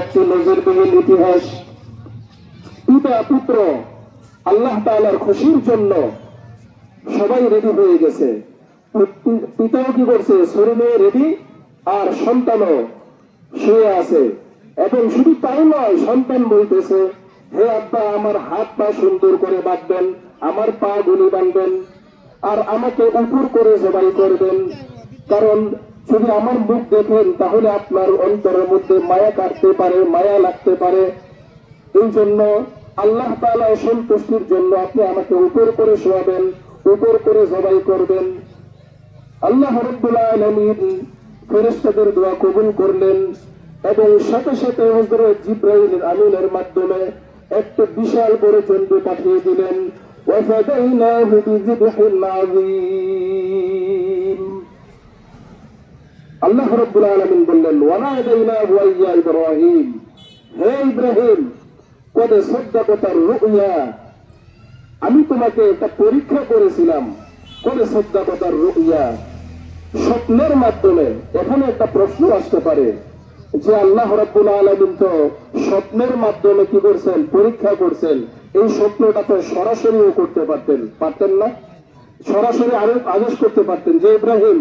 একটি নজিরবিহীন ইতিহাস। পিতা, পুত্র, আল্লাহ তাআলার খুশির জন্য সবাই রেডি হয়ে গেছে। পিতাও কি করছে? শরীরে রেডি আর সন্তানও শুয়ে আছে। এবং শুধু তাই নয়, সন্তান বলতেছে, হে আব্বা, আমার হাত পা সুন্দর করে বাঁধবেন, আমার পা গুলি বাঁধবেন, আর আমাকে উপর করে জবাই করবেন। কারণ যদি আমার মুখ দেখেন তাহলে আপনার অন্তরের মধ্যে মায়া কাটতে পারে মায়া লাগতে পারে এই জন্য আল্লাহ তাআলা সন্তুষ্টির জন্য আপনি আমাকে উপর করে শোয়াবেন উপর করে জবাই করবেন আল্লাহ রব্বুল আলামিন ফেরেশতাদের দোয়া কবুল করলেন এবং সাথে সাথে হযরত জিব্রাইল আমিনের মাধ্যমে একটা বিশাল বড় জন্তু পাঠিয়ে দিলেন وفديناه بذبح عظيم আল্লাহ রব্বুল আলামিন বললেন ওয়ানাদাইনাহু আইয়া ইব্রাহিম। হে ইব্রাহিম, কদ সাদ্দাকাতার রুয়া? আমি তোমাকে একটা পরীক্ষা করেছিলাম করে সাদ্দাকাতার রুয়া। স্বপ্নের মাধ্যমে এখানে একটা প্রশ্ন আসতে পারে যে আল্লাহ রাব্বুল আলামিন তো স্বপ্নের মাধ্যমে কি করছেন? পরীক্ষা করছেন। এই স্বপ্নটা তো সরাসরিও করতে পারতেন পারতেন না? সরাসরি আরও আদেশ করতে পারতেন যে, ইব্রাহিম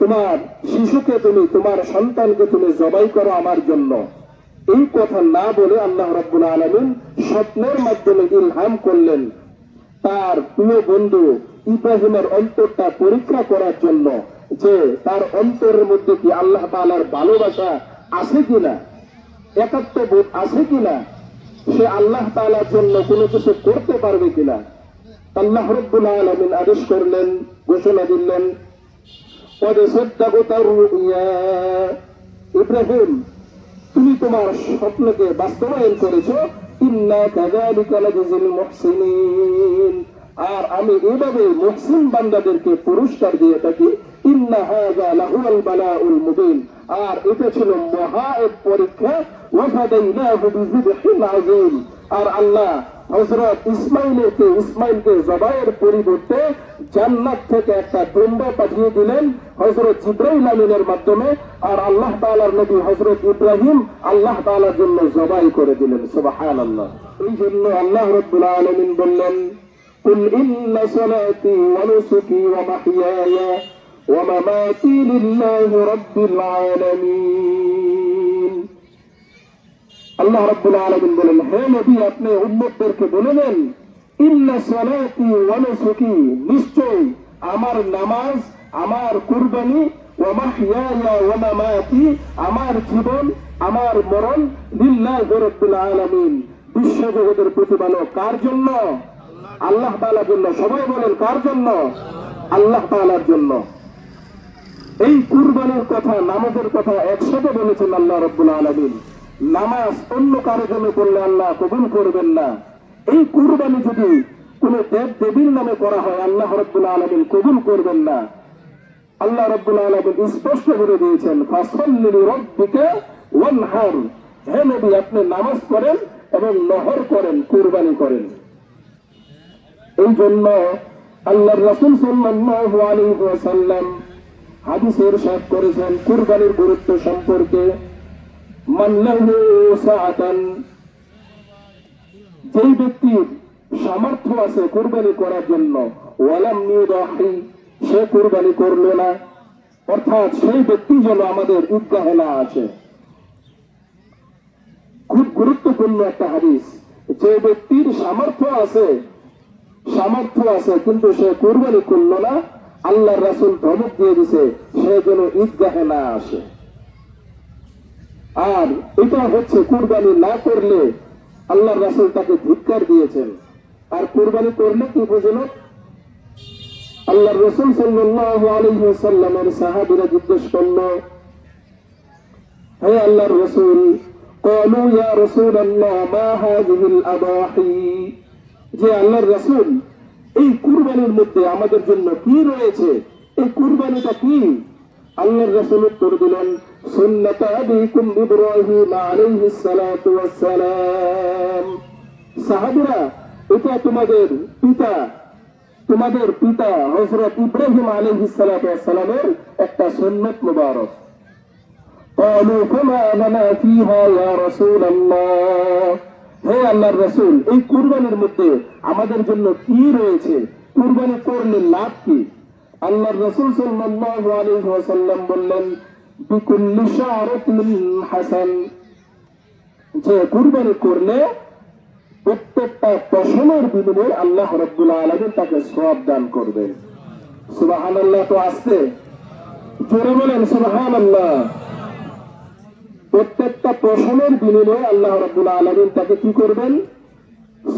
তোমার শিশুকে তুমি, তোমার সন্তানকে তুমি জবাই করো আমার জন্য। এই কথা না বলে আল্লাহ রব্বুল আলমিন স্বপ্নের মাধ্যমে ইলহাম করলেন তার প্রিয় বন্ধু ইব্রাহিমের অন্তরটা পরীক্ষা করার জন্য যে তার অন্তরের মধ্যে কি আল্লাহ তালার ভালোবাসা আছে কিনা একাত্ম বোধ আছে কিনা, সে আল্লাহ তালার জন্য কোনো কিছু করতে পারবে কিনা। আল্লাহ রব্বুল আলমিন আদেশ করলেন, ঘোষণা দিলেন ইব্রাহিম, তুমি তোমার স্বপ্নকে বাস্তবায়ন করেছ। আর আমি এভাবে মুহসিন বান্দাদেরকে পুরস্কার দিয়ে থাকি। আর এটা ছিল মহা এক পরীক্ষা। আর আল্লাহ হযরত ইসমাইলকে ইসমাইলকে জবাইয়ের পরিবর্তে জান্নাত থেকে একটা ডুম্বা পাঠিয়ে দিলেন হযরত জিব্রাইল আমিনের মাধ্যমে আর আল্লাহ তাআলার নবী হযরত ইব্রাহিম আল্লাহ তাআলার জন্য জবাই করে দিলেন সুবহানাল্লাহ এই জন্য আল্লাহ রাব্বুল আলামিন বললেন قل إن صلاتي ونسكي ومحياي ومماتي لله رب العالمين আল্লাহ রাব্বুল আলামিন বলেন, হে নবী, আপনি উম্মতদেরকে বলে দেন, ইন্না সালাতি ওয়া নুসুকি নিশ্চয় আমার নামাজ, আমার কুরবানি ওয়া মাহইয়ায়া ওয়া মামাতি, আমার জীবন, আমার মরণ লিল্লাহি রাব্বিল আলামিন। বিশ্ব জগতের প্রতিপালক কার জন্য? আল্লাহ তাআলার জন্য। সবাই বলেন, কার জন্য? আল্লাহ তাআলার জন্য। এই কুরবানির কথা, নামাজের কথা একসাথে বলেছেন আল্লাহ রব্বুল আলমিন। নামাজ অন্য কারও জন্য করলে আল্লাহ কবুল করবেন না। এই কুরবানি যদি কোন দেব দেবীর নামে করা হয়, আল্লাহ রব্বুল আলমিন কবুল করবেন না। আল্লাহ রব্বুল আলমিন স্পষ্ট করে দিয়েছেন, ফাসল্লি রব্বিকে ওয়ানহার। হে নবী, আপনি নামাজ করেন এবং নহর করেন, কুরবানি করেন। এই জন্য আল্লাহ রসুল ওয়াসাল্লাম হাদিসের সাথ করেছেন, কুরবানির গুরুত্ব সম্পর্কে মাল্লাহু সাআতান। যেই ব্যক্তির সামর্থ্য আছে কুরবানি করার জন্য, ওয়ালাম ইউদাহি সে কুরবানি করল না। অর্থাৎ সেই ব্যক্তি যেন আমাদের ঈদগাহে না আসে। খুব গুরুত্বপূর্ণ একটা হাদিস। যে ব্যক্তির সামর্থ্য আছে সামর্থ্য আছে, কিন্তু সে কুরবানি করল না আল্লাহ রাসুল ধমক দিয়ে দিছে, সে যেন ঈদগাহে না আসে। আর এটা হচ্ছে কুরবানি না করলে আল্লাহ রাসুল তাকে ধিক্কার দিয়েছেন আর কুরবানি করলে কি বুঝল আল্লাহ রসুল সাল্লাল্লাহু আলাইহি সাল্লামের সাহাবীরা জিজ্ঞেস করলো হে আল্লাহর রসুল قالوا يا رسول الله ما هذه الأضاحي যে আল্লাহর রাসূল এই কুরবানির মধ্যে আমাদের জন্য কি রয়েছে এই কুরবানিটা কি আল্লাহর রাসূল উত্তর দিলেন সুন্নাত আবিকুম ইব্রাহিম আলাইহিস সালাতু ওয়াস সালাম সাহাবীরা এটা তোমাদের পিতা তোমাদের পিতা হযরত ইব্রাহিম আলাইহিস সালাতু ওয়াস সালামের একটা সুন্নাত মুবারক قالوا فما لنا فيها يا رسول الله হে আল্লাহর রসুল এই কুরবানির মধ্যে আমাদের জন্য কি রয়েছে কুরবানি করলে লাভ কি আল্লাহর রসুল সাল্লাল্লাহু আলাইহি ওয়াসাল্লাম বললেন বিকুল্লি শাআরাতিন হাসান যে কুরবানি করলে প্রত্যেকটা পশমের বিনিময়ে আল্লাহ রব্বুল আলমিন তাকে সব দান করবেন। সুবাহান আল্লাহ তো আসছে। জোরে বলেন সুবাহান আল্লাহ প্রত্যেকটা পশমের বিনিময়ে আল্লাহ রব্বুল আলমিন তাকে কি করবেন?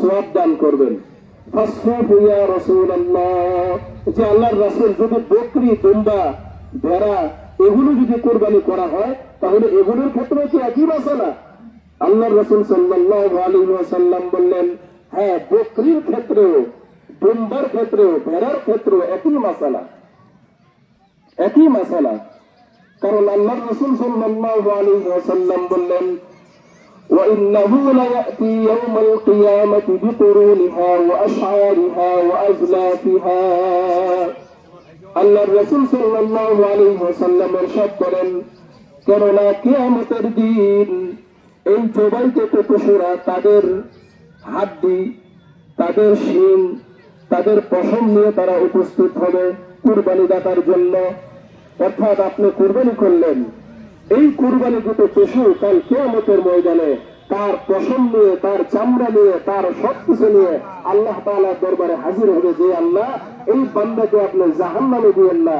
সব দান করবেন। যে আল্লাহর রাসূল যদি বকরি, দুম্বা, ভেড়া এগুলো যদি কোরবানি করা হয় তাহলে এগুলোর ক্ষেত্রে কি একই মশলা আল্লাহর রসুল সাল্লাল্লাহু আলাইহি ওয়াসাল্লাম বললেন হ্যাঁ বকরির ক্ষেত্রেও দুম্বার ক্ষেত্রেও ভেড়ার ক্ষেত্রেও একই মশলা একই মশলা কারণ আল্লাহর রসুল সাল্লাল্লাহু আলাইহি ওয়াসাল্লাম বললেন وإنه ليأتي يوم القيامة بقرونها وأشعارها وأزلافها আল্লাহর রসুল সাল্লাল্লাহু আলাইহি ওয়াসাল্লাম ارشاد করেন কেননা কিয়ামতের দিন এই জবাইকৃত পশুরা তাদের হাড্ডি তাদের শিং তাদের পশম নিয়ে তারা উপস্থিত হবে কুরবানি দাতার জন্য অর্থাৎ আপনি কুরবানি করলেন এই কুরবানিকৃত পশু কাল কেয়ামতের ময়দানে তার পশম নিয়ে তার চামড়া নিয়ে তার সব কিছু নিয়ে আল্লাহ তাআলার দরবারে হাজির হবে যে আল্লাহ এই বান্দাকে আপনি জাহান্নামে দিয়েন না।